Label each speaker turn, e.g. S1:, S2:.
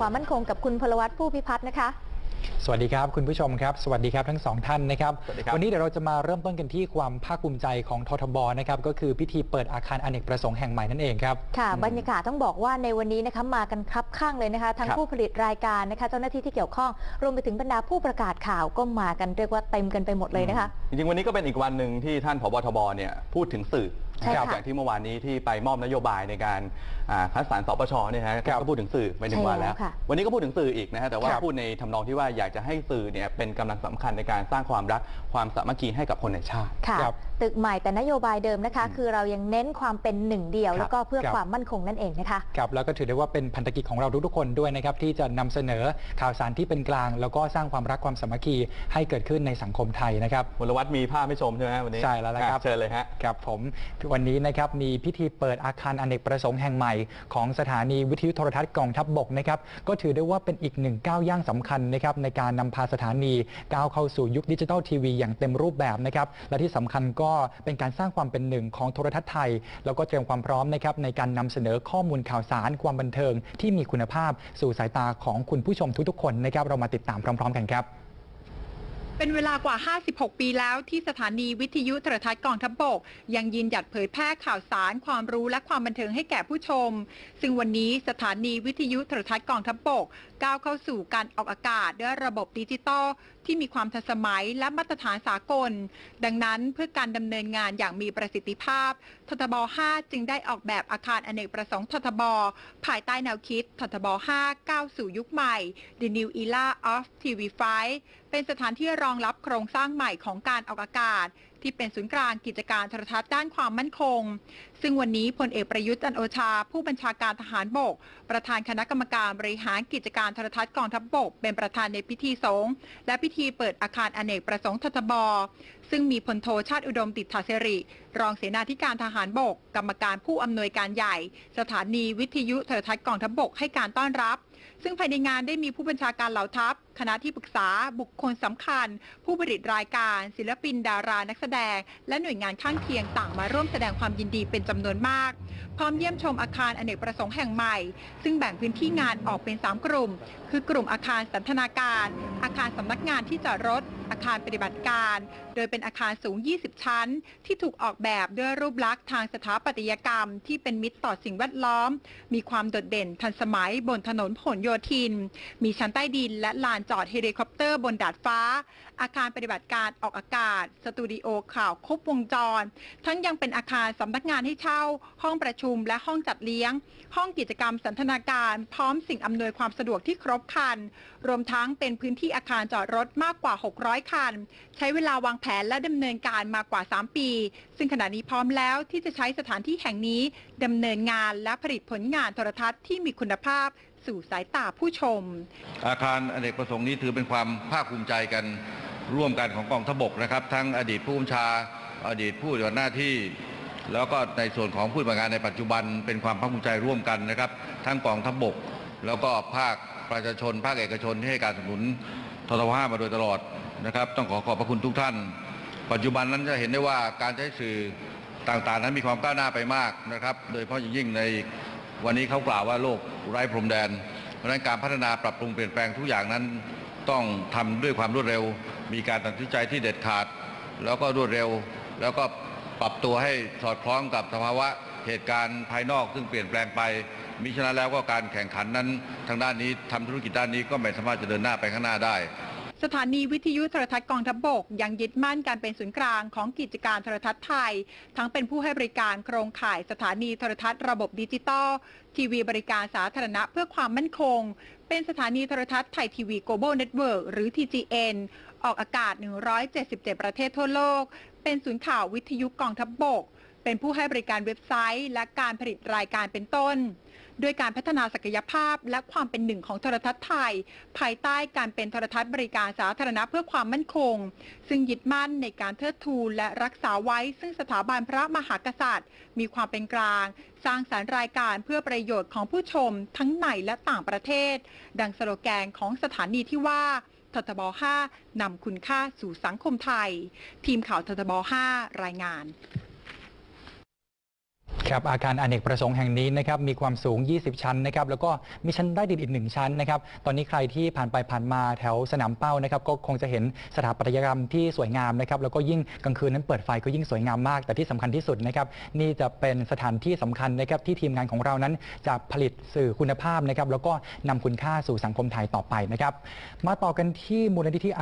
S1: ความมั่นคงกับคุณพลวัตผู้พิพัฒน์นะคะ
S2: สวัสดีครับคุณผู้ชมครับ สวัสดีครับทั้งสองท่านนะครับ
S3: สวัสดีครับ
S2: วันนี้เดี๋ยวเราจะมาเริ่มต้นกันที่ความภาคภูมิใจของททบนะครับก็คือพิธีเปิดอาคารอเนกประสงค์แห่งใหม่นั่นเองครับ
S1: ค่ะ บรรยากาศต้องบอกว่าในวันนี้นะคะมากันครับข้างเลยนะคะ ทั้ง
S3: ครับ
S1: ผู้ผลิตรายการนะคะ เจ้าหน้าที่ที่เกี่ยวข้อง รวมไปถึงบรรดาผู้ประกาศข่าวก็มากันเรียกว่าเต็มกันไปหมดเลยนะคะ
S3: จริงๆวันนี้ก็เป็นอีกวันหนึ่งที่ท่านผบทบเนี่ยพูดถึงสื่อ
S1: ใช่
S3: นะครับ
S1: ค่ะ
S3: อย่างที่เมื่อวานนี้ที่ไปมอบนโยบายในการอ่าคัดสรรสปชเนี่ยฮะ
S2: ครับ
S3: ก็พูดถึงสื่อไปหนึ่งวันแล้ว
S1: ใช่แล้วค่ะ
S3: วันนี้ก็พูดถึงสื่ออีกนะฮะแต่ว่า
S2: ครับ
S3: พูดในทำนองที่ว่าอยากจะให้สื่อเนี่ยเป็นกำลังสำคัญในการสร้างความรักความสามัคคีให้กับคนในชาติ
S1: ค่ะ
S2: ครับ
S1: ตึกใหม่แต่นโยบายเดิมนะคะ คือเรายังเน้นความเป็นหนึ่งเดียว
S3: ครับ
S1: แล้วก็เพื่อ
S2: ครับ
S1: ความมั่นคงนั่นเองนะคะ
S2: ครับแล้วก็ถือได้ว่าเป็นพันธกิจของเราทุกๆคนด้วยนะครับที่จะนำเสนอข่าวสารที่เป็นกลาง แล้วก็สร้างความรักความสามัคคีให้เกิดขึ้นในสังคมไทยนะครับ
S3: มลวัฒน์มีภาพให้ชมใช่ไหมฮะวันนี้
S2: ใช่แล้วนะครับ
S3: อะเชิญเลยฮะ
S2: ครับผมวันนี้นะครับมีพิธีเปิดอาคารอเนกประสงค์แห่งใหม่ ของสถานีวิทยุโทรทัศน์กองทัพบกนะครับก็ถือได้ว่าเป็นอีกหนึ่งก้าวย่างสำคัญนะครับในการนำพาสถานีก้าวเข้าสู่ยุคดิจิทัลทีวีอย่างเต็มรูปแบบนะครับและที่สำคัญก็เป็นการสร้างความเป็นหนึ่งของโทรทัศน์ไทย แล้วก็เตรียมความพร้อมนะครับในการนำเสนอข้อมูลข่าวสารความบันเทิงที่มีคุณภาพสู่สายตาของคุณผู้ชมทุกๆคนนะครับเรามาติดตามพร้อม ๆ กันครับ
S4: เป็นเวลากว่า 56 ปีแล้วที่สถานีวิทยุโทรทัศน์กองทัพบก ยังยืนหยัดเผยแพร่ข่าวสารความรู้และความบันเทิงให้แก่ผู้ชม ซึ่งวันนี้สถานีวิทยุโทรทัศน์กองทัพบกก้าวเข้าสู่การออกอากาศด้วยระบบดิจิตอลที่มีความทันสมัยและมาตรฐานสากล ดังนั้นเพื่อการดำเนินงานอย่างมีประสิทธิภาพททบ 5 จึงได้ออกแบบอาคารอเนกประสงค์ททบ ภายใต้แนวคิดททบ5ก้าวสู่ยุคใหม่ The New Era of TV5 เป็นสถานที่รองรับโครงสร้างใหม่ของการออกอากาศ ที่เป็นศูนย์กลางกิจการโทรทัศน์ด้านความมั่นคง ซึ่งวันนี้พลเอกประยุทธ์จันโอชา ผู้บัญชาการทหารบก ประธานคณะกรรมการบริหารกิจการโทรทัศน์กองทัพบกเป็นประธานในพิธีสงฆ์และพิธีเปิดอาคารอเนกประสงค์ททบ ซึ่งมีพลโทชาติอุดมติดถาเสริ รองเสนาธิการทหารบก กรรมการผู้อำนวยการใหญ่ สถานีวิทยุโทรทัศน์กองทัพบกให้การต้อนรับซึ่งภายในงานได้มีผู้บัญชาการเหล่าทัพ คณะที่ปรึกษา บุคคลสำคัญ ผู้ผลิตรายการ ศิลปินดารานักแสดง และหน่วยงานข้างเคียงต่างมาร่วมแสดงความยินดีเป็นจำนวนมาก พร้อมเยี่ยมชมอาคารอเนกประสงค์แห่งใหม่ ซึ่งแบ่งพื้นที่งานออกเป็น 3 กลุ่ม คือกลุ่มอาคารสันทนาการ อาคารสำนักงานที่จอดรถ อาคารปฏิบัติการ โดยเป็นอาคารสูง 20 ชั้น ที่ถูกออกแบบด้วยรูปลักษณ์ทางสถาปัตยกรรม ที่เป็นมิตรต่อสิ่งแวดล้อม มีความโดดเด่นทันสมัยบนถนนผลโยธิน มีชั้นใต้ดิน และลานจอดเฮลิคอปเตอร์บนดาดฟ้า อาคารปฏิบัติการออกอากาศ สตูดิโอข่าวครบวงจร ทั้งยังเป็นอาคารสำนักงานให้เช่า ห้องประชุมและห้องจัดเลี้ยง ห้องกิจกรรมสันทนาการพร้อมสิ่งอำนวยความสะดวกที่ครบครัน รวมทั้งเป็นพื้นที่อาคารจอดรถมากกว่า 600คัน ใช้เวลาวางแผนและดำเนินการมากว่า 3 ปี ซึ่งขณะนี้พร้อมแล้วที่จะใช้สถานที่แห่งนี้ดำเนินงานและผลิตผลงานโทรทัศน์ที่มีคุณภาพสู่สายตาผู้ชม
S5: อาคารอเนกประสงค์นี้ถือเป็นความภาคภูมิใจกันร่วมกันของกองทพบกนะครับ ทั้งอดีตผู้บัญชา อดีตผู้ปฏิบัติหน้าที่ แล้วก็ในส่วนของผู้ปฏิบัติงานในปัจจุบัน เป็นความภาคภูมิใจร่วมกันนะครับ ทั้งกองทัพบก แล้วก็ภาคประชาชน ภาคเอกชนที่ให้การสนับสนุนททห้ามาโดยตลอด นะครับ ต้องขอขอบพระคุณทุกท่าน ปัจจุบันนั้นจะเห็นได้ว่าการใช้สื่อต่างๆ นั้นมีความก้าวหน้าไปมากนะครับ โดยเฉพาะอย่างยิ่งในวันนี้เขากล่าวว่าโลกไร้พรมแดน เพราะฉะนั้นการพัฒนาปรับปรุงเปลี่ยนแปลงทุกอย่างนั้น ต้องทำด้วยความรวดเร็ว มีการตัดสินใจที่เด็ดขาด แล้วก็รวดเร็ว แล้วก็ปรับตัวให้สอดคล้องกับสภาวะเหตุการณ์ภายนอกซึ่งเปลี่ยนแปลงไปมิฉะนั้นแล้วก็การแข่งขันนั้น ทางด้านนี้ทำธุรกิจด้านนี้ก็ไม่สามารถจะเดินหน้าไปข้างหน้าได้
S4: สถานีวิทยุโทรทัศน์กองทัพบก ยังยึดมั่นการเป็นศูนย์กลางของกิจการโทรทัศน์ไทย ทั้งเป็นผู้ให้บริการโครงข่ายสถานีโทรทัศน์ระบบดิจิตอล ทีวีบริการสาธารณะเพื่อความมั่นคง เป็นสถานีโทรทัศน์ไทยทีวี Global Network หรือ TGN ออกอากาศ 177 ประเทศทั่วโลก เป็นศูนย์ข่าววิทยุกองทัพบก เป็นผู้ให้บริการเว็บไซต์ และการผลิตรายการเป็นต้น ด้วยการพัฒนาศักยภาพและความเป็นหนึ่งของโทรทัศน์ไทย ภายใต้การเป็นโทรทัศน์บริการสาธารณะเพื่อความมั่นคง ซึ่งยึดมั่นในการเทิดทูนและรักษาไว้ ซึ่งสถาบันพระมหากษัตริย์ มีความเป็นกลาง สร้างสารรค์รายการเพื่อประโยชน์ของผู้ชมทั้งในและต่างประเทศ ดังสโลแกนของสถานีที่ว่าททบ 5 นำคุณค่าสู่สังคมไทย ทีมข่าวททบ 5 รายงาน
S2: ครับอาคารอเนกประสงค์แห่งนี้นะครับมีความสูง 20 ชั้นนะครับแล้วก็มีชั้นใต้ดินอีกหนึ่งชั้นนะครับตอนนี้ใครที่ผ่านไปผ่านมาแถวสนามเป้านะครับก็คงจะเห็นสถาปัตยกรรมที่สวยงามนะครับแล้วก็ยิ่งกลางคืนนั้นเปิดไฟก็ยิ่งสวยงามมาก แต่ที่สำคัญที่สุดนะครับนี่จะเป็นสถานที่สำคัญนะครับที่ทีมงานของเรานั้นจะผลิตสื่อคุณภาพนะครับแล้วก็นำคุณค่าสู่สังคมไทยต่อไปนะครับมาต่อกันที่มูลนิธิ